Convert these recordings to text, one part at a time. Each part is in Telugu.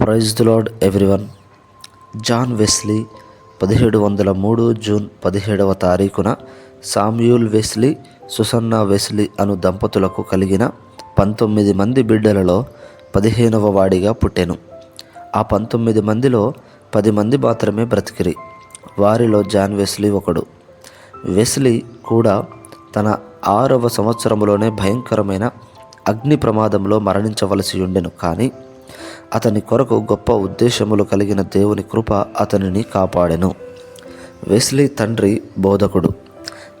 Praise the Lord everyone John Wesley పదిహేడు వందల మూడు జూన్ పదిహేడవ తారీఖున సామ్యూల్ వెస్లీ సుసన్నా వెస్లీ అను దంపతులకు కలిగిన పంతొమ్మిది మంది బిడ్డలలో పదిహేనవ వాడిగా పుట్టెను. ఆ పంతొమ్మిది మందిలో పది మంది మాత్రమే బ్రతికిరి. వారిలో జాన్ వెస్లీ ఒకడు. వెస్లీ కూడా తన ఆరవ సంవత్సరంలోనే భయంకరమైన అగ్ని ప్రమాదంలో మరణించవలసి ఉండెను. కానీ అతని కొరకు గొప్ప ఉద్దేశములు కలిగిన దేవుని కృప అతనిని కాపాడెను. వెస్లీ తండ్రి బోధకుడు.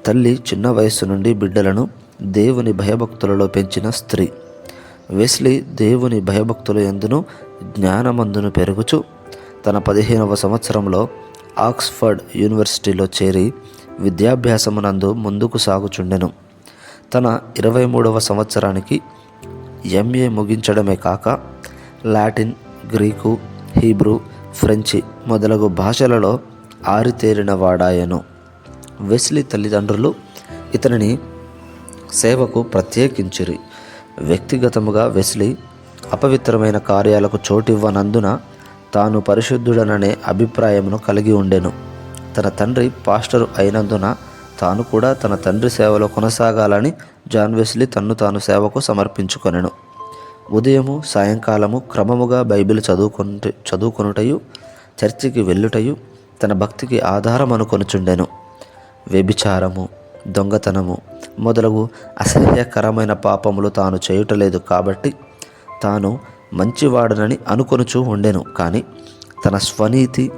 తల్లి చిన్న వయస్సు నుండి బిడ్డలను దేవుని భయభక్తులలో పెంచిన స్త్రీ. వెస్లీ దేవుని భయభక్తుల ఎందును జ్ఞానమందును పెరుగుచు తన పదిహేనవ సంవత్సరంలో ఆక్స్ఫర్డ్ యూనివర్సిటీలో చేరి విద్యాభ్యాసమునందు ముందుకు సాగుచుండెను. తన ఇరవై మూడవ సంవత్సరానికి ఎంఏ ముగించడమే కాక లాటిన్ గ్రీకు హీబ్రూ ఫ్రెంచి మొదలగు భాషలలో ఆరితేరిన వాడాయను వెస్లీ తల్లిదండ్రులు ఇతనిని సేవకు ప్రత్యేకించిరి. వ్యక్తిగతముగా వెస్లీ అపవిత్రమైన కార్యాలకు చోటివ్వనందున తాను పరిశుద్ధుడననే అభిప్రాయమును కలిగి ఉండెను. తన తండ్రి పాస్టరు అయినందున తాను కూడా తన తండ్రి సేవలో కొనసాగాలని జాన్ వెస్లీ తన్ను తాను సేవకు సమర్పించుకొనెను. ఉదయము సాయంకాలము క్రమముగా బైబిల్ చదువుకొనుట చదువుకొనుటయు చర్చికి వెళ్ళుటయు తన భక్తికి ఆధారం అనుకొనుచుండెను వ్యభిచారము దొంగతనము మొదలగు అసహ్యకరమైన పాపములు తాను చేయుటలేదు కాబట్టి తాను మంచివాడనని అనుకొనుచూ ఉండెను. కానీ తన స్వనీతి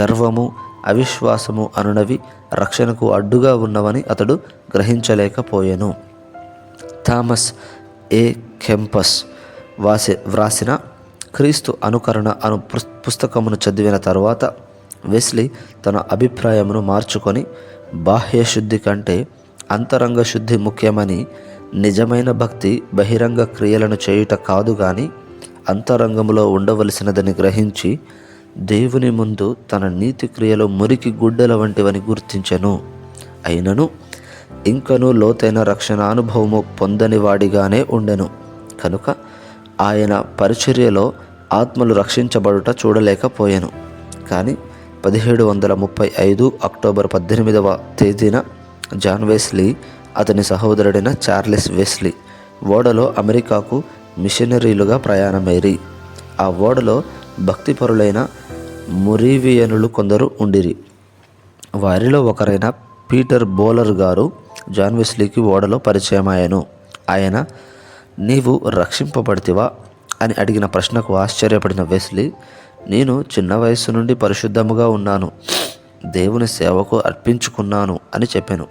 గర్వము అవిశ్వాసము అనునవి రక్షణకు అడ్డుగా ఉన్నవని అతడు గ్రహించలేకపోయెను. థామస్ ఏ. కెంపస్ వాసి వ్రాసిన క్రీస్తు అనుకరణ అను పుస్- పుస్తకమును చదివిన తర్వాత వెస్లీ తన అభిప్రాయమును మార్చుకొని బాహ్య శుద్ధి కంటే అంతరంగ శుద్ధి ముఖ్యమని నిజమైన భక్తి బహిరంగ క్రియలను చేయుట కాదు గాని అంతరంగంలో ఉండవలసినదని గ్రహించి దేవుని ముందు తన నీతి క్రియలు మురికి గుడ్డల వంటివని గుర్తించెను. అయినను ఇంకనూ లోతైన రక్షణ అనుభవము పొందని వాడిగానే ఉండెను. కనుక ఆయన పరిచర్యలో ఆత్మలు రక్షించబడుట చూడలేకపోయాను. కానీ పదిహేడు వందల ముప్పై ఐదు అక్టోబర్ పద్దెనిమిదవ తేదీన జాన్ వెస్లీ అతని సహోదరుడైన చార్లెస్ వెస్లీ ఓడలో అమెరికాకు మిషనరీలుగా ప్రయాణమైరి. ఆ ఓడలో భక్తిపరులైన మురీవియనులు కొందరు ఉండిరి. వారిలో ఒకరైన పీటర్ బోలర్ గారు జాన్ వెస్లీకి ఓడలో పరిచయమాయను ఆయన నీవు రక్షింపబడితివా? అని అడిగిన ప్రశ్నకు ఆశ్చర్యపడిన వెస్లీ నేను చిన్న వయస్సు నుండి పరిశుద్ధముగా ఉన్నాను దేవుని సేవకు అర్పించుకున్నాను అని చెప్పాను.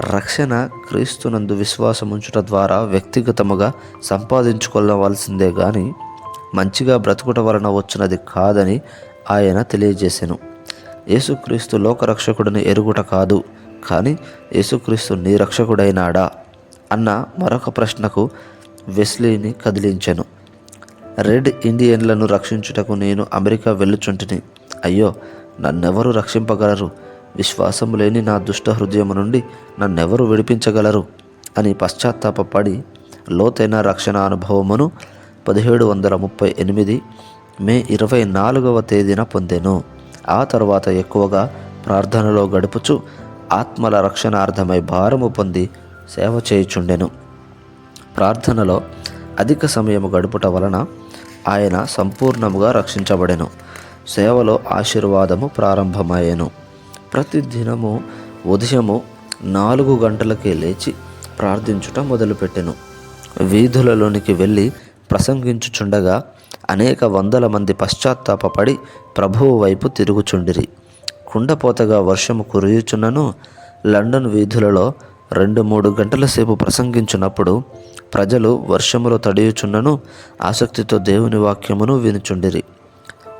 రక్షణ క్రీస్తునందు విశ్వాసముంచుట ద్వారా వ్యక్తిగతముగా సంపాదించుకోవలసిందే కానీ మంచిగా బ్రతుకుట వలన వచ్చినది కాదని ఆయన తెలియజేశాను యేసుక్రీస్తు లోకరక్షకుడిని ఎరుగుట కాదు కానీ యేసుక్రీస్తు నీ రక్షకుడైనాడా? అన్న మరొక ప్రశ్నకు వెస్లీని కదిలించెను. రెడ్ ఇండియన్లను రక్షించుటకు నేను అమెరికా వెళ్ళుచుంటిని. అయ్యో నన్నెవరు రక్షింపగలరు? విశ్వాసం లేని నా దుష్ట హృదయము నుండి నన్నెవరు విడిపించగలరు? అని పశ్చాత్తాపపడి లోతైన రక్షణ అనుభవమును పదిహేడు వందల ముప్పై ఎనిమిది మే ఇరవై నాలుగవ తేదీన పొందెను. ఆ తర్వాత ఎక్కువగా ప్రార్థనలో గడుపుచు ఆత్మల రక్షణార్థమై భారము పొంది సేవ చేయుచుండెను. ప్రార్థనలో అధిక సమయము గడుపుట వలన ఆయన సంపూర్ణముగా రక్షించబడెను. సేవలో ఆశీర్వాదము ప్రారంభమయ్యెను. ప్రతి దినము ఉదయము నాలుగు గంటలకే లేచి ప్రార్థించుట మొదలుపెట్టెను. వీధులలోనికి వెళ్ళి ప్రసంగించుచుండగా అనేక వందల మంది పశ్చాత్తాపపడి ప్రభువు వైపు తిరుగుచుండిరి. కుండపోతగా వర్షము కురియుచున్నను లండన్ వీధులలో రెండు మూడు గంటల సేపు ప్రసంగించున్నప్పుడు ప్రజలు వర్షములో తడియుచున్నను ఆసక్తితో దేవుని వాక్యమును వినుచుండిరి.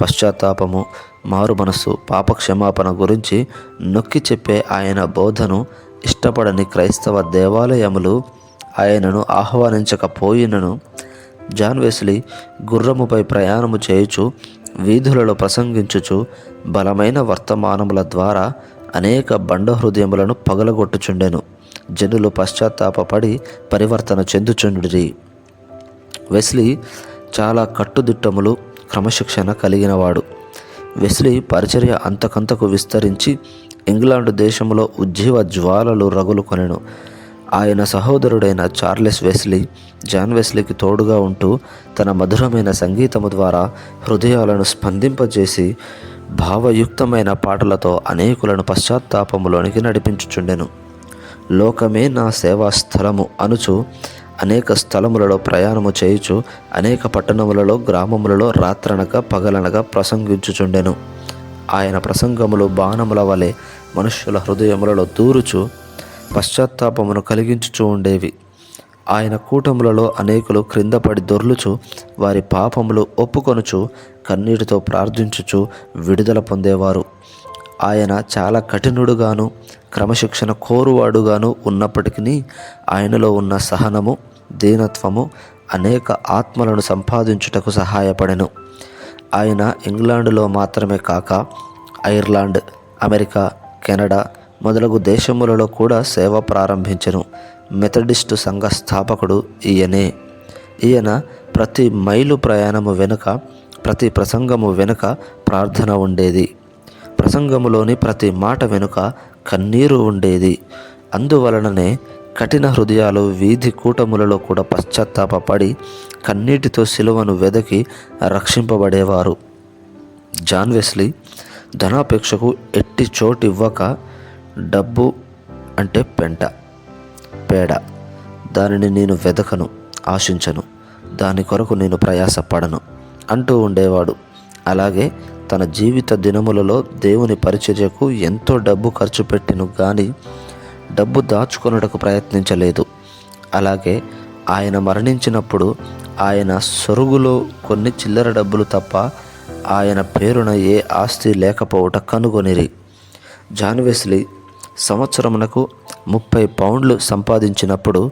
పశ్చాత్తాపము మారు మనస్సు పాపక్షమాపణ గురించి నొక్కి చెప్పే ఆయన బోధను ఇష్టపడని క్రైస్తవ దేవాలయములు ఆయనను ఆహ్వానించకపోయినను. జాన్ వెస్లీ గుర్రముపై ప్రయాణము చేయుచు వీధులలో ప్రసంగించుచు బలమైన వర్తమానముల ద్వారా అనేక బండ హృదయములను పగలగొట్టుచుండెను. జనులు పశ్చాత్తాపడి పరివర్తన చెందుచుండిరి. వెస్లీ చాలా కట్టుదిట్టములు క్రమశిక్షణ కలిగినవాడు. వెస్లీ పరిచర్య అంతకంతకు విస్తరించి ఇంగ్లాండ్ దేశంలో ఉజ్జీవ జ్వాలలు రగులుకొనెను. ఆయన సహోదరుడైన చార్లెస్ వెస్లీ జాన్ వెస్లీకి తోడుగా ఉంటూ తన మధురమైన సంగీతము ద్వారా హృదయాలను స్పందింపజేసి భావయుక్తమైన పాటలతో అనేకులను పశ్చాత్తాపములోనికి నడిపించుచుండెను. లోకమే నా సేవా స్థలము అనుచు. అనేక స్థలములలో ప్రయాణము చేయుచు అనేక పట్టణములలో గ్రామములలో రాత్రనక పగలనగా ప్రసంగించుచుండెను. ఆయన ప్రసంగములు బాణముల వలె మనుష్యుల హృదయములలో దూరుచు పశ్చాత్తాపమును కలిగించుచూ ఉండేవి. ఆయన కూటములలో అనేకులు క్రిందపడి దొర్లుచు వారి పాపములు ఒప్పుకొనుచు కన్నీటితో ప్రార్థించుచు విడుదల పొందేవారు. ఆయన చాలా కఠినుడుగాను క్రమశిక్షణ కోరువాడుగాను ఉన్నప్పటికీ ఆయనలో ఉన్న సహనము దీనత్వము అనేక ఆత్మలను సంపాదించుటకు సహాయపడెను. ఆయన ఇంగ్లాండులో మాత్రమే కాక ఐర్లాండ్ అమెరికా కెనడా మొదలగు దేశములలో కూడా సేవ ప్రారంభించెను. మెథడిస్టు సంఘ స్థాపకుడు ఈయనే. ఈయన ప్రతి మైలు ప్రయాణము వెనుక ప్రతి ప్రసంగము వెనుక ప్రార్థన ఉండేది. ప్రసంగములోని ప్రతి మాట వెనుక కన్నీరు ఉండేది. అందువలననే కఠిన హృదయాలు వీధి కూటములలో కూడా పశ్చాత్తాపడి కన్నీటితో సిలువను వెదకి రక్షింపబడేవారు. జాన్ వెస్లీ ధనాపేక్షకు ఎట్టి చోటు ఇవ్వక డబ్బు అంటే పెంట పేడ. దానిని నేను వెదకను ఆశించను. దాని కొరకు నేను ప్రయాసపడను అంటూ ఉండేవాడు. అలాగే తన జీవిత దినములలో దేవుని పరిచర్యకు ఎంతో డబ్బు ఖర్చు పెట్టిను కానీ డబ్బు దాచుకొనుటకు ప్రయత్నించలేదు. అలాగే ఆయన మరణించినప్పుడు ఆయన సొరుగులో కొన్ని చిల్లర డబ్బులు తప్ప ఆయన పేరున ఏ ఆస్తి లేకపోవట కనుగొనిరి. జాన్ వెస్లీ సంవత్సరమునకు ముప్పై పౌండ్లు సంపాదించినప్పుడు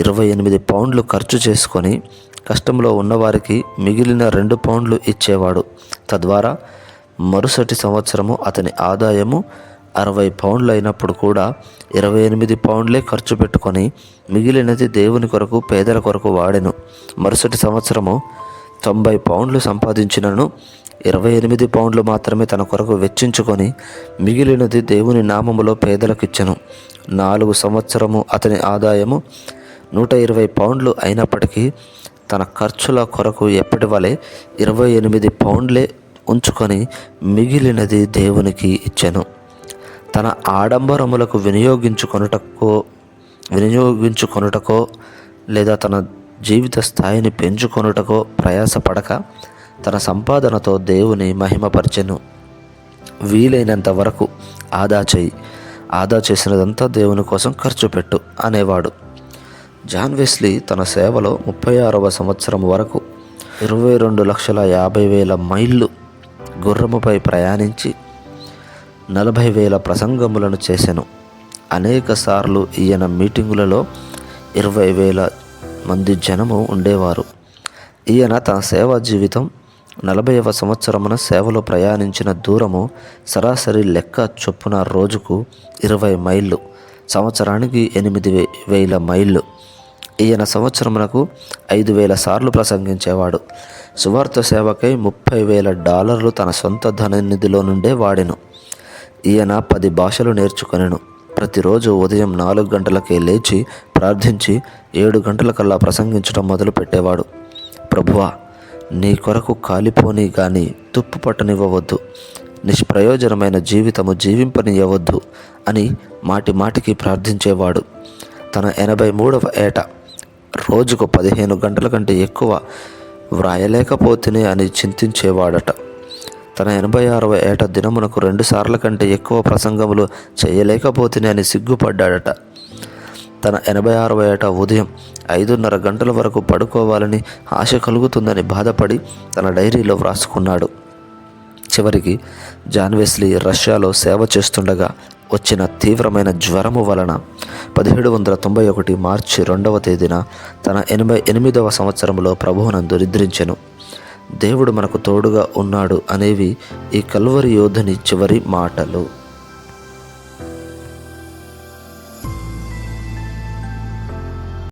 ఇరవై ఎనిమిది పౌండ్లు ఖర్చు చేసుకొని కష్టంలో ఉన్నవారికి మిగిలిన రెండు పౌండ్లు ఇచ్చేవాడు. తద్వారా మరుసటి సంవత్సరము అతని ఆదాయము అరవై పౌండ్లు అయినప్పుడు కూడా ఇరవై ఎనిమిది పౌండ్లే ఖర్చు పెట్టుకొని మిగిలినది దేవుని కొరకు పేదల కొరకు వాడెను. మరుసటి సంవత్సరము తొంభై పౌండ్లు సంపాదించినను ఇరవై ఎనిమిది పౌండ్లు మాత్రమే తన కొరకు వెచ్చించుకొని మిగిలినది దేవుని నామములో పేదలకు ఇచ్చెను నాలుగు సంవత్సరము అతని ఆదాయము నూట ఇరవై పౌండ్లు అయినప్పటికీ తన ఖర్చుల కొరకు ఎప్పటి వలె? ఇరవై ఎనిమిది పౌండ్లే ఉంచుకొని మిగిలినది దేవునికి ఇచ్చెను. తన ఆడంబరములకు వినియోగించుకొనుటకో వినియోగించుకొనుటకో లేదా తన జీవిత స్థాయిని పెంచుకొనుటకో ప్రయాసపడక తన సంపాదనతో దేవుని మహిమపరచెను. వీలైనంత వరకు ఆదా చేయి. ఆదా చేసినదంతా దేవుని కోసం ఖర్చు పెట్టు అనేవాడు. జాన్ వెస్లీ తన సేవలో ముప్పై ఆరవ సంవత్సరం వరకు ఇరవై రెండు లక్షల యాభై వేల మైళ్ళు గుర్రముపై ప్రయాణించి నలభై వేల ప్రసంగములను చేసెను. అనేక సార్లు ఈయన మీటింగులలో ఇరవై వేల మంది జనము ఉండేవారు. ఈయన తన సేవా జీవితం నలభైవ సంవత్సరమున సేవలో ప్రయాణించిన దూరము సరాసరి లెక్క చొప్పున రోజుకు ఇరవై మైళ్ళు సంవత్సరానికి ఎనిమిది వేల మైళ్ళు. ఈయన సంవత్సరమునకు ఐదు వేల సార్లు ప్రసంగించేవాడు. సువార్త సేవకై ముప్పై వేల డాలర్లు తన సొంత ధననిధిలో నుండే వాడెను. ఈయన పది భాషలు నేర్చుకొనెను. ప్రతిరోజు ఉదయం నాలుగు గంటలకే లేచి ప్రార్థించి ఏడు గంటలకల్లా ప్రసంగించడం మొదలు పెట్టేవాడు ప్రభువా నీ కొరకు కాలిపోని గాని తుప్పు పట్టనివ్వవద్దు. నిష్ప్రయోజనమైన జీవితము జీవింపనివ్వవద్దు అని మాటి మాటికి ప్రార్థించేవాడు. తన ఎనభై మూడవ ఏట రోజుకు పదిహేను గంటల కంటే ఎక్కువ వ్రాయలేకపోతేనే అని చింతించేవాడట. తన ఎనభై ఆరవ ఏట దినమునకు రెండు సార్ల కంటే ఎక్కువ ప్రసంగములు చేయలేకపోతేనే అని సిగ్గుపడ్డాడట. తన ఎనభై ఆరవ ఏట ఉదయం ఐదున్నర గంటల వరకు పడుకోవాలని ఆశ కలుగుతుందని బాధపడి తన డైరీలో వ్రాసుకున్నాడు. చివరికి జాన్ వెస్లీ రష్యాలో సేవ చేస్తుండగా వచ్చిన తీవ్రమైన జ్వరము వలన పదిహేడు వందల తొంభై ఒకటి మార్చి రెండవ తేదీన తన ఎనభై ఎనిమిదవ సంవత్సరంలో ప్రభువునందు నిద్రించెను. దేవుడు మనకు తోడుగా ఉన్నాడు అనేవి ఈ కల్వరి యోధుని చివరి మాటలు.